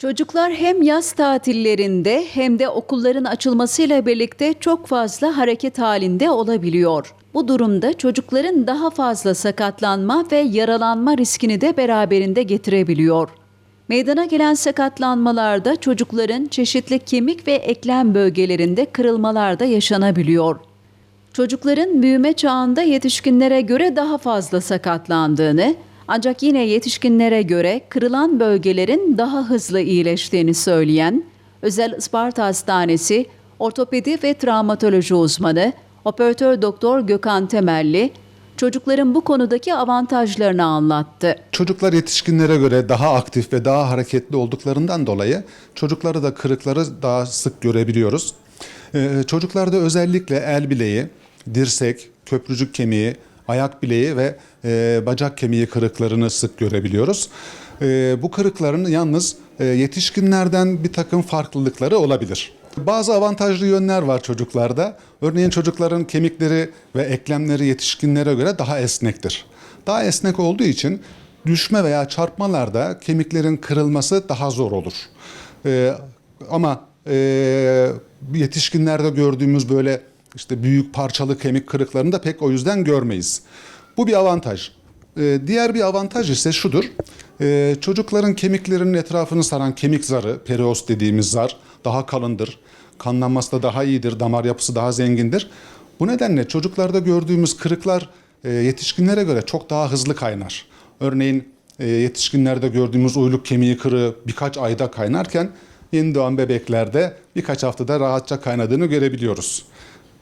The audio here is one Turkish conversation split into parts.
Çocuklar hem yaz tatillerinde hem de okulların açılmasıyla birlikte çok fazla hareket halinde olabiliyor. Bu durumda çocukların daha fazla sakatlanma ve yaralanma riskini de beraberinde getirebiliyor. Meydana gelen sakatlanmalarda çocukların çeşitli kemik ve eklem bölgelerinde kırılmalar da yaşanabiliyor. Çocukların büyüme çağında yetişkinlere göre daha fazla sakatlandığını, ancak yine yetişkinlere göre kırılan bölgelerin daha hızlı iyileştiğini söyleyen Özel Isparta Hastanesi ortopedi ve travmatoloji uzmanı operatör doktor Gökhan Temelli çocukların bu konudaki avantajlarını anlattı. Çocuklar yetişkinlere göre daha aktif ve daha hareketli olduklarından dolayı çocukları da kırıkları daha sık görebiliyoruz. Ee, çocuklarda özellikle el bileği, dirsek, köprücük kemiği, ayak bileği ve e, bacak kemiği kırıklarını sık görebiliyoruz. E, bu kırıkların yalnız e, yetişkinlerden bir takım farklılıkları olabilir. Bazı avantajlı yönler var çocuklarda. Örneğin çocukların kemikleri ve eklemleri yetişkinlere göre daha esnektir. Daha esnek olduğu için düşme veya çarpmalarda kemiklerin kırılması daha zor olur. Ee, ama e, yetişkinlerde gördüğümüz böyle işte büyük parçalı kemik kırıklarını da pek o yüzden görmeyiz. Bu bir avantaj. Ee, diğer bir avantaj ise şudur. Ee, çocukların kemiklerinin etrafını saran kemik zarı, periost dediğimiz zar daha kalındır. Kanlanması da daha iyidir, damar yapısı daha zengindir. Bu nedenle çocuklarda gördüğümüz kırıklar e, yetişkinlere göre çok daha hızlı kaynar. Örneğin e, yetişkinlerde gördüğümüz uyluk kemiği kırığı birkaç ayda kaynarken yeni doğan bebeklerde birkaç haftada rahatça kaynadığını görebiliyoruz.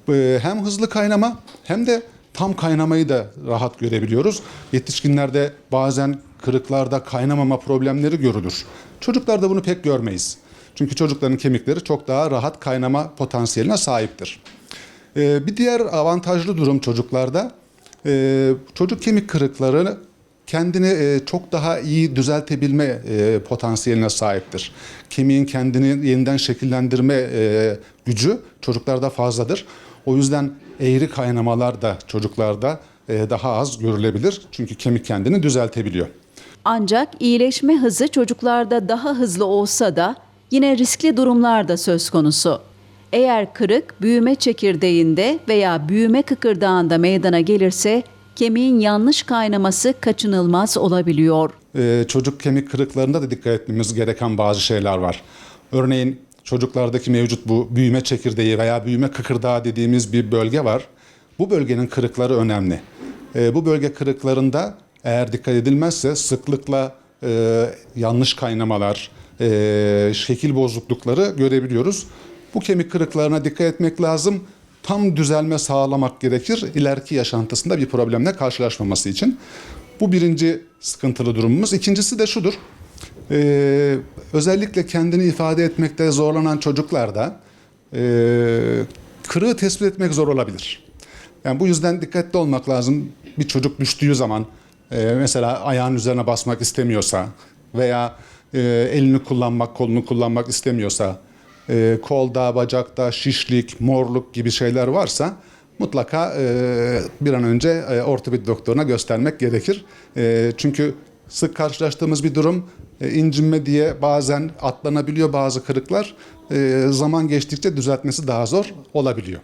E, Hem hızlı kaynama hem de tam kaynamayı da rahat görebiliyoruz. Yetişkinlerde bazen kırıklarda kaynamama problemleri görülür. Çocuklarda bunu pek görmeyiz. Çünkü çocukların kemikleri çok daha rahat kaynama potansiyeline sahiptir. Ee, bir diğer avantajlı durum çocuklarda e, çocuk kemik kırıkları kendini e, çok daha iyi düzeltebilme e, potansiyeline sahiptir. Kemiğin kendini yeniden şekillendirme e, gücü çocuklarda fazladır. O yüzden eğri kaynamalar da çocuklarda daha az görülebilir. Çünkü kemik kendini düzeltebiliyor. Ancak iyileşme hızı çocuklarda daha hızlı olsa da yine riskli durumlar da söz konusu. Eğer kırık büyüme çekirdeğinde veya büyüme kıkırdağında meydana gelirse kemiğin yanlış kaynaması kaçınılmaz olabiliyor. Ee, çocuk kemik kırıklarında da dikkat etmemiz gereken bazı şeyler var. Örneğin çocuklardaki mevcut bu büyüme çekirdeği veya büyüme kıkırdağı dediğimiz bir bölge var. Bu bölgenin kırıkları önemli. Ee, bu bölge kırıklarında eğer dikkat edilmezse sıklıkla e, yanlış kaynamalar, e, şekil bozuklukları görebiliyoruz. Bu kemik kırıklarına dikkat etmek lazım. Tam düzelme sağlamak gerekir ileriki yaşantısında bir problemle karşılaşmaması için. Bu birinci sıkıntılı durumumuz. İkincisi de şudur. Ee, özellikle kendini ifade etmekte zorlanan çocuklarda e, kırığı tespit etmek zor olabilir. Yani bu yüzden dikkatli olmak lazım. Bir çocuk düştüğü zaman e, mesela ayağın üzerine basmak istemiyorsa veya e, elini kullanmak, kolunu kullanmak istemiyorsa, e, kolda, bacakta şişlik, morluk gibi şeyler varsa mutlaka e, bir an önce e, ortopedi doktoruna göstermek gerekir. E, çünkü sık karşılaştığımız bir durum e, incinme diye bazen atlanabiliyor bazı kırıklar. E, zaman geçtikçe düzeltmesi daha zor olabiliyor.